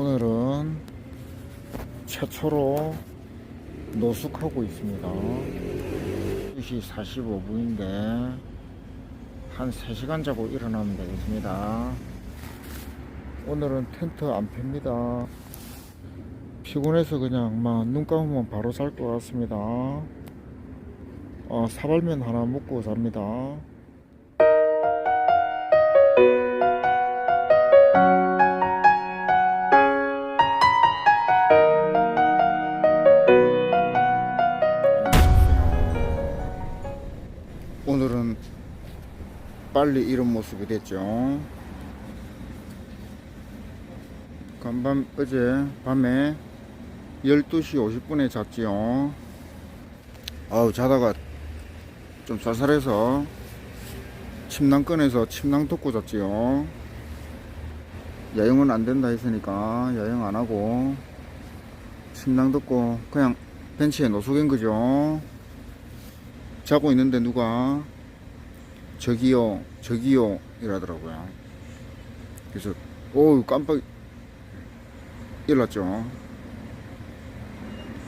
오늘은 최초로 노숙하고 있습니다. 2시 45분인데 한 3시간 자고 일어나면 되겠습니다. 오늘은 텐트 안 팹니다. 피곤해서 그냥 막 눈 감으면 바로 잘 것 같습니다. 어, 사발면 하나 먹고 잡니다. 빨리 이런 모습이 됐죠. 간밤 어제 밤에 12시 50분에 잤지요. 아우 자다가 좀 쌀쌀해서 침낭 꺼내서 침낭 덮고 잤지요. 야영은 안 된다 했으니까 야영 안 하고 침낭 덮고 그냥 벤치에 노숙인 거죠. 자고 있는데 누가 저기요 저기요 이러더라고요. 그래서 어우 깜빡 일어났죠.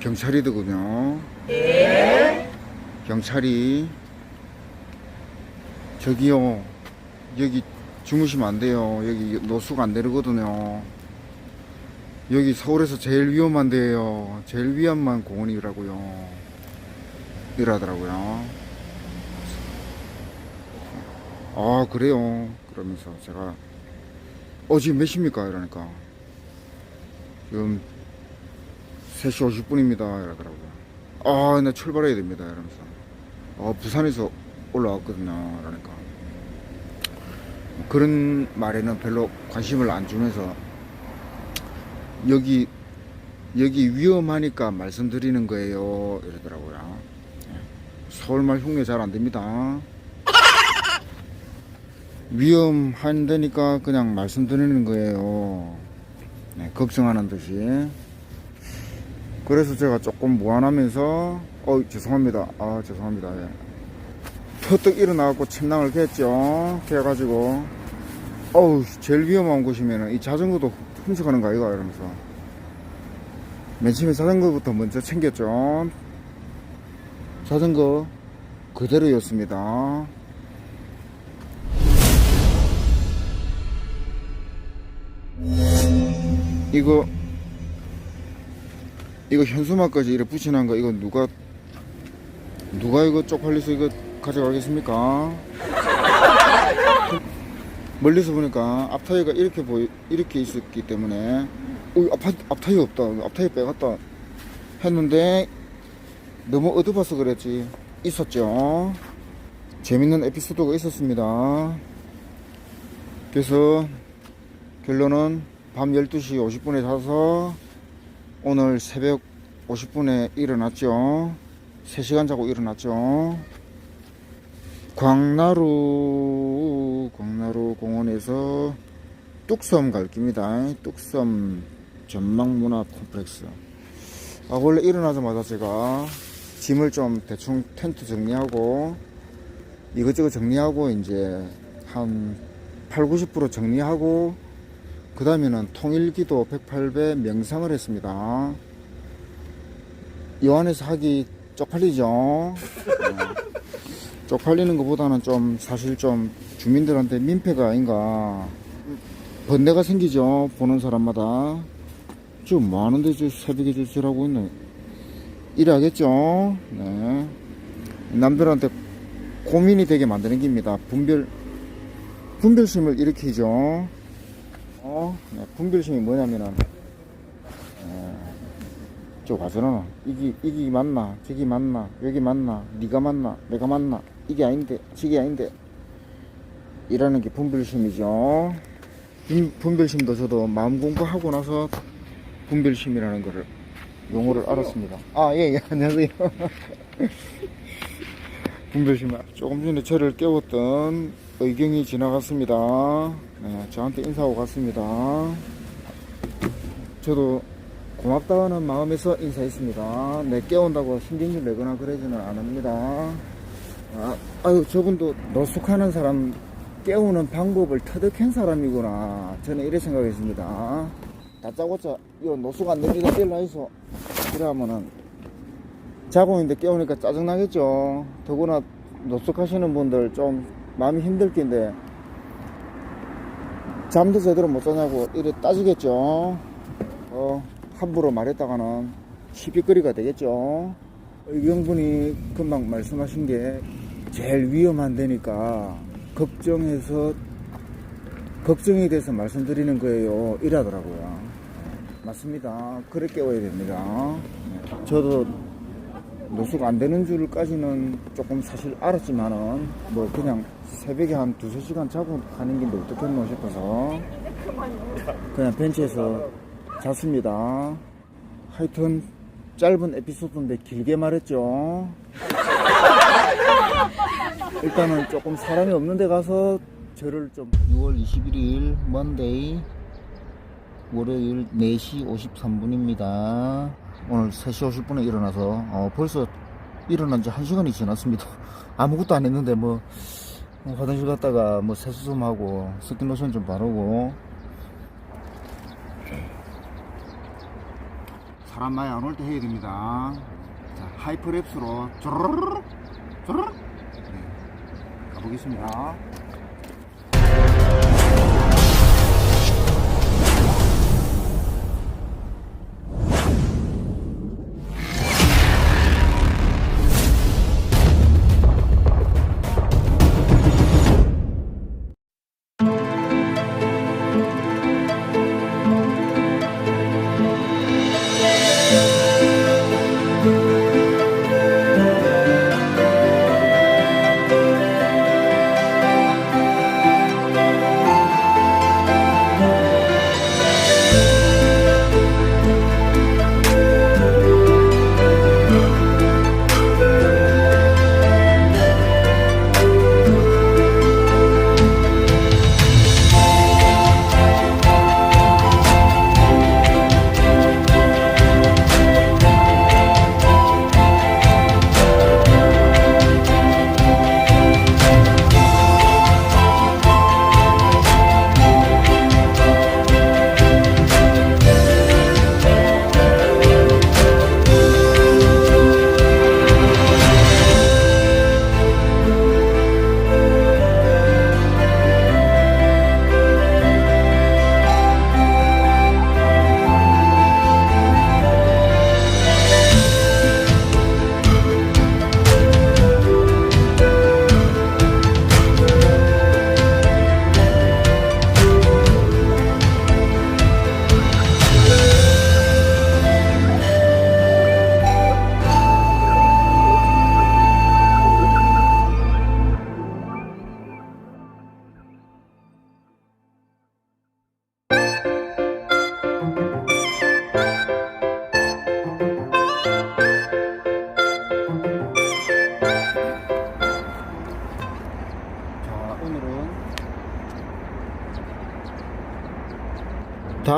경찰이더군요. 경찰이 저기요 여기 주무시면 안 돼요. 여기 노숙 안 되거든요. 여기 서울에서 제일 위험한 데예요. 제일 위험한 공원이라고요. 이러더라고요. 아, 그래요. 그러면서 제가, 어, 지금 몇 시입니까? 이러니까. 지금 3시 50분입니다. 이러더라고요. 아, 나 출발해야 됩니다. 이러면서. 어, 부산에서 올라왔거든요. 이러니까. 그런 말에는 별로 관심을 안 주면서, 여기, 여기 위험하니까 말씀드리는 거예요. 이러더라고요. 서울말 흉내 잘 안 됩니다. 위험한 데니까 그냥 말씀드리는 거예요. 네, 걱정하는 듯이. 그래서 제가 조금 무안하면서, 어, 죄송합니다. 아, 죄송합니다. 예. 퍼뜩 일어나갖고 침낭을 깼죠. 깨가지고, 어우, 제일 위험한 곳이면은 이 자전거도 훔쳐가는 거 아이가? 이러면서. 맨 처음에 자전거부터 먼저 챙겼죠. 자전거 그대로였습니다. 이거 이거 현수막까지 이렇게 붙여놓은 거 이거 누가 누가 이거 쪽팔려서 이거 가져가겠습니까? 멀리서 보니까 앞타이가 이렇게 보이 이렇게 있었기 때문에. 어 앞, 앞타이 없다. 앞타이 빼갔다 했는데 너무 어두워서 그랬지. 있었죠. 재밌는 에피소드가 있었습니다. 그래서 결론은 밤 12시 50분에 자서 오늘 새벽 50분에 일어났죠. 3시간 자고 일어났죠. 광나루 광나루 공원에서 뚝섬 갈 겁니다. 뚝섬 전망문화 콤플렉스. 아, 원래 일어나자마자 제가 짐을 좀 대충 텐트 정리하고 이것저것 정리하고 이제 한 8, 90% 정리하고 그 다음에는 통일기도 108배 명상을 했습니다. 이 안에서 하기 쪽팔리죠? 네. 쪽팔리는 것보다는 좀 사실 좀 주민들한테 민폐가 아닌가? 번뇌가 생기죠 보는 사람마다. 지금 뭐 하는데 저 새벽에 저러고 있네 일하겠죠? 네. 남들한테 고민이 되게 만드는 겁니다. 분별 분별심을 일으키죠 어 네, 분별심이 뭐냐면은 네, 저 가서는 이기 이기 맞나 저기 맞나 여기 맞나 네가 맞나 내가 맞나 이게 아닌데 저게 아닌데 이라는 게 분별심이죠 분- 분별심도 저도 마음 공부하고 나서 분별심이라는 거를 용어를 알았습니다. 아, 예, 예, 안녕하세요. 분별심, 조금 전에 저를 깨웠던 의경이 지나갔습니다. 네, 저한테 인사하고 갔습니다. 저도 고맙다는 마음에서 인사했습니다. 내 깨운다고 신경질 내거나 그러지는 않습니다. 아, 아유, 저분도 노숙하는 사람 깨우는 방법을 터득한 사람이구나. 저는 이렇게 생각했습니다. 다짜고짜 이거 노수가 안 됩니다 뛸라 있어 그러면은 자고 있는데 깨우니까 짜증나겠죠 더구나 노숙하시는 분들 좀 마음이 힘들 텐데 잠도 제대로 못 자냐고 이래 따지겠죠. 어 함부로 말했다가는 시비거리가 되겠죠. 의경분이 금방 말씀하신 게 제일 위험한 데니까 걱정해서 걱정이 돼서 말씀드리는 거예요. 이러더라고요. 맞습니다. 그래 깨워야 됩니다. 네. 저도 노수가 안 되는 줄까지는 조금 사실 알았지만은 뭐 그냥 새벽에 한 두세 시간 자고 가는 길인데 어떻겠노 싶어서 그냥 벤치에서 잤습니다. 하여튼 짧은 에피소드인데 길게 말했죠. 일단은 조금 사람이 없는 데 가서 저를 좀 6월 21일 먼데이 월요일 4시 53분입니다 오늘 3시 50분에 일어나서 어, 벌써 일어난 지 1시간이 지났습니다. 아무것도 안 했는데 뭐 어, 화장실 갔다가 뭐 세수 좀 하고 스킨 로션 좀 바르고. 사람 많이 안 올 때 해야 됩니다. 자, 하이퍼랩스로 쪼르르르 쪼르르. 네, 가보겠습니다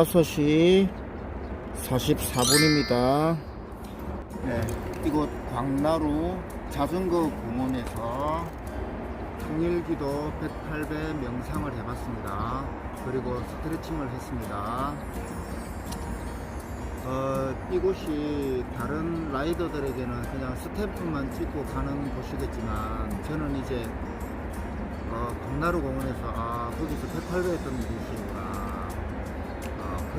5시 44분입니다. 네, 이곳 광나루 자전거 공원에서 통일기도 108배 명상을 해봤습니다. 그리고 스트레칭을 했습니다. 어, 이곳이 다른 라이더들에게는 그냥 스탬프만 찍고 가는 곳이겠지만 저는 이제 어, 광나루 공원에서 아 거기서 108배 했던 곳이구나 어,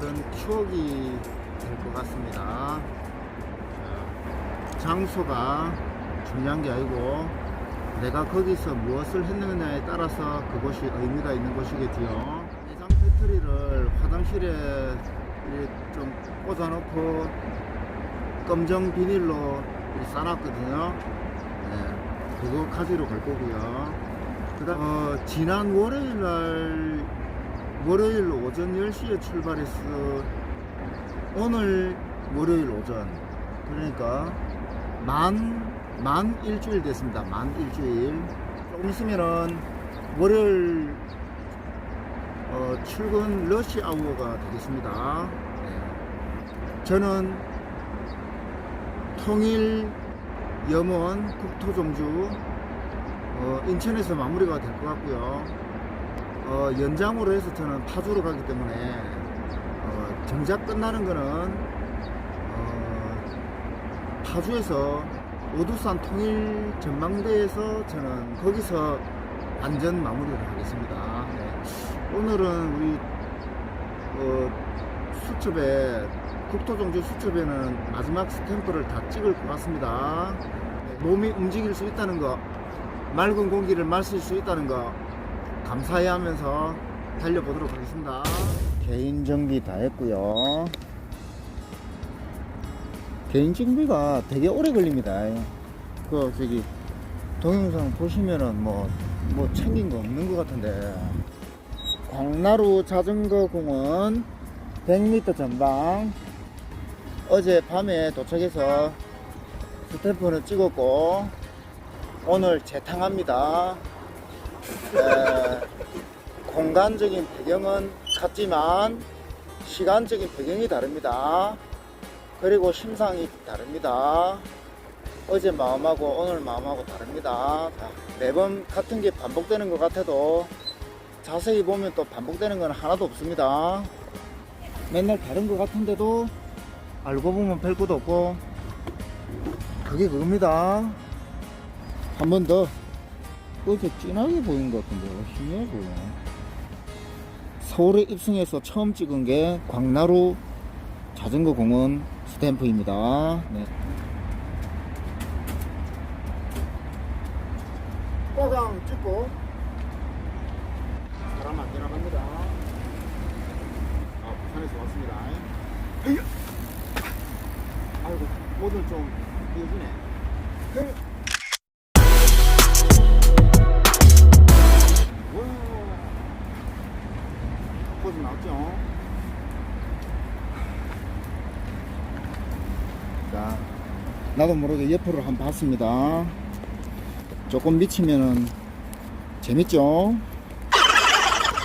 그런 추억이 될 것 같습니다. 어, 장소가 중요한 게 아니고 내가 거기서 무엇을 했느냐에 따라서 그곳이 의미가 있는 곳이겠지요. 내장 배터리를 화장실에 좀 꽂아놓고 검정 비닐로 싸놨거든요. 네, 그거 가지러 갈 거고요. 그다음 어, 지난 월요일 날 월요일 오전 10시에 출발해서 오늘 월요일 오전 그러니까 만, 만 일주일 됐습니다. 만 일주일. 조금 있으면은 월요일 어, 출근 러시 아워가 되겠습니다. 네. 저는 통일 염원 국토종주 어, 인천에서 마무리가 될 것 같고요. 어, 연장으로 해서 저는 파주로 가기 때문에 어, 정 정작 끝나는 거는 어, 파주에서 오두산 통일 전망대에서 저는 거기서 안전 마무리를 하겠습니다. 네. 오늘은 우리 어, 수첩에 국토종주 수첩에는 마지막 스탬프를 다 찍을 것 같습니다. 네, 몸이 움직일 수 있다는 거, 맑은 공기를 마실 수 있다는 거 감사해 하면서 달려보도록 하겠습니다. 개인 정비 다 했고요. 개인 정비가 되게 오래 걸립니다. 그 저기 동영상 보시면은 뭐뭐 챙긴 거 없는 것 같은데 광나루 자전거 공원 100m 전방 어제 밤에 도착해서 스탬프는 찍었고 오늘 재탕합니다. 에, 공간적인 배경은 같지만 시간적인 배경이 다릅니다. 그리고 심상이 다릅니다. 어제 마음하고 오늘 마음하고 다릅니다. 자, 매번 같은 게 반복되는 것 같아도 자세히 보면 또 반복되는 건 하나도 없습니다. 맨날 다른 것 같은데도 알고 보면 별 것도 없고 그게 그겁니다. 한 번 더. 어제 진하게 보이는 것 같은데 희미하고 서울에 입성해서 처음 찍은 게 광나루 자전거 공원 스탬프입니다. 네. 나도 모르게 옆으로 한번 봤습니다. 조금 미치면은 재밌죠?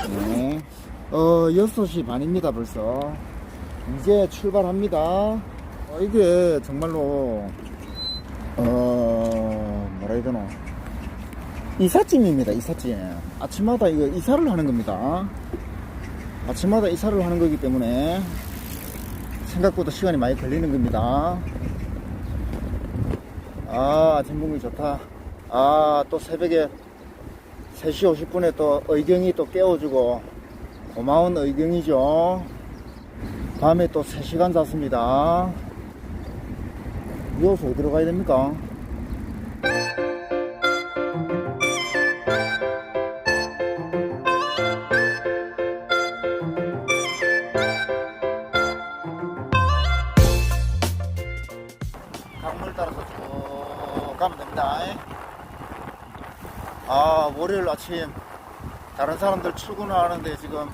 네. 어, 6시 반입니다, 벌써. 이제 출발합니다. 어, 이게 정말로, 어, 뭐라 해야 되나. 이삿짐입니다, 이삿짐. 아침마다 이거 이사를 하는 겁니다. 아침마다 이사를 하는 거기 때문에 생각보다 시간이 많이 걸리는 겁니다. 아, 아침 공기 좋다. 아, 또 새벽에 3시 50분에 또 의경이 또 깨워주고 고마운 의경이죠. 밤에 또 3시간 잤습니다. 이어서 어디로 가야 됩니까? 쭉 가면 됩니다. 아, 월요일 아침 다른 사람들 출근하는데 지금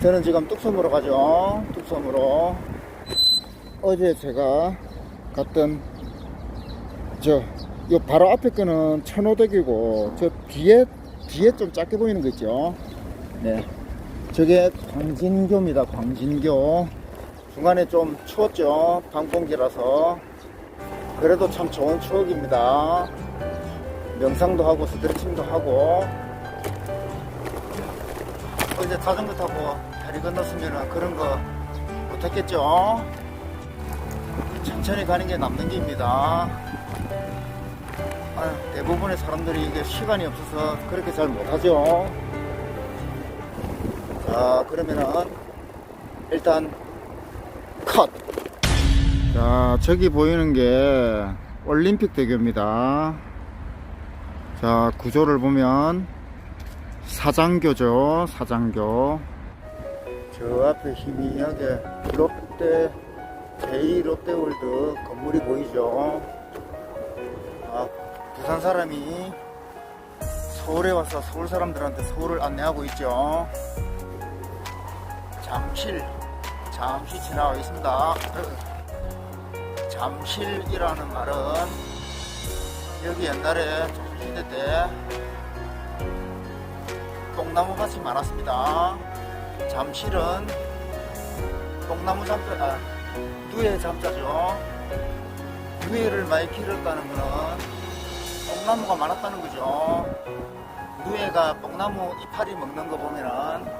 저는 지금 뚝섬으로 가죠. 뚝섬으로. 어제 제가 갔던 저, 요 바로 앞에 거는 천호대교고 저 뒤에 뒤에 좀 작게 보이는 거 있죠. 네. 저게 광진교입니다. 광진교. 중간에 좀 추웠죠. 방풍기라서. 그래도 참 좋은 추억입니다. 명상도 하고 스트레칭도 하고 어제 자전거 타고 다리 건넜으면 그런 거 못했겠죠. 천천히 가는 게 남는 길입니다. 아유, 대부분의 사람들이 이게 시간이 없어서 그렇게 잘 못하죠. 자, 그러면은 일단 컷. 자, 저기 보이는 게 올림픽 대교입니다. 자, 구조를 보면 사장교죠. 사장교. 저 앞에 희미하게 롯데 제2 롯데월드 건물이 보이죠. 아, 부산 사람이 서울에 와서 서울 사람들한테 서울을 안내하고 있죠. 잠실 잠시 지나가겠습니다. 잠실이라는 말은 여기 옛날에 조선시대 때 똥나무 밭이 많았습니다. 잠실은 똥나무 잠자, 아, 누에 잠자죠. 누에를 많이 기르었다는 거는 똥나무가 많았다는 거죠. 누에가 똥나무 이파리 먹는 거 보면은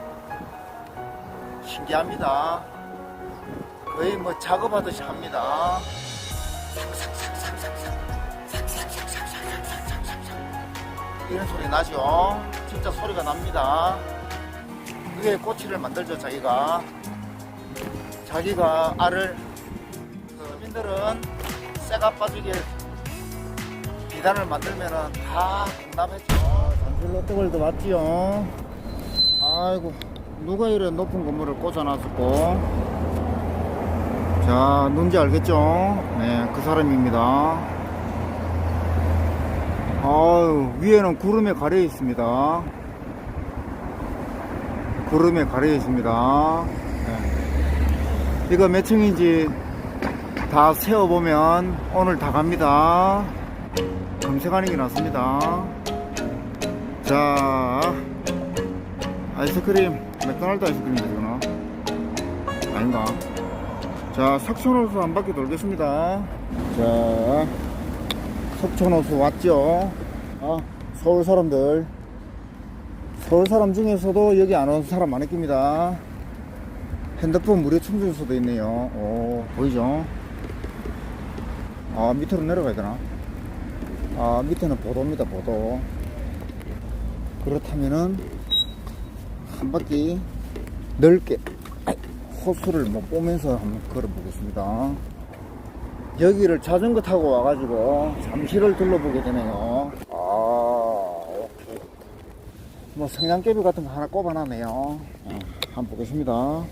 신기합니다. 거의 뭐 작업하듯이 합니다. 이런 소리 나죠? 진짜 소리가 납니다. 그게 꼬치를 만들죠, 자기가. 자기가 알을, 그 민들은 쇠가 빠지게 비단을 만들면은 다 공답했죠. 전주 롯데월드 맞지요? 아이고, 누가 이런 높은 건물을 꽂아놨었고. 자, 누군지 알겠죠? 네, 그 사람입니다. 아유, 위에는 구름에 가려 있습니다. 구름에 가려 있습니다. 네. 이거 몇 층인지 다 세어보면 오늘 다 갑니다. 검색하는 게 낫습니다. 자, 아이스크림, 맥도날드 아이스크림이죠, 이거는? 아닌가? 자, 석촌호수 한 바퀴 돌겠습니다. 자, 석촌호수 왔죠? 아, 서울 사람들. 서울 사람 중에서도 여기 안 오는 사람 많을 겁니다. 핸드폰 무료 충전 소도 있네요. 오, 보이죠? 아, 밑으로 내려가야 되나? 아, 밑에는 보도입니다, 보도. 그렇다면은, 한 바퀴 넓게, 호수를 뭐 보면서 한번 걸어보겠습니다. 여기를 자전거 타고 와가지고 잠시를 둘러보게 되네요. 아. 뭐 성냥개비 같은 거 하나 꼽아놨네요. 어, 한번 보겠습니다.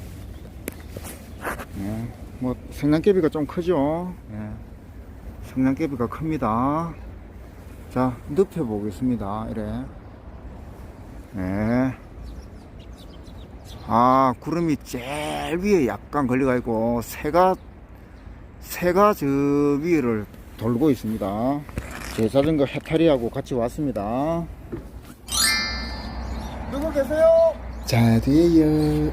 네, 뭐 성냥개비가 좀 크죠. 네, 성냥개비가 큽니다. 자, 눕혀 보겠습니다. 이래. 네. 아, 구름이 제일 위에 약간 걸려가 있고, 새가, 새가 저 위를 돌고 있습니다. 제 자전거 해탈이하고 같이 왔습니다. 누구 계세요? 자, 뒤에요.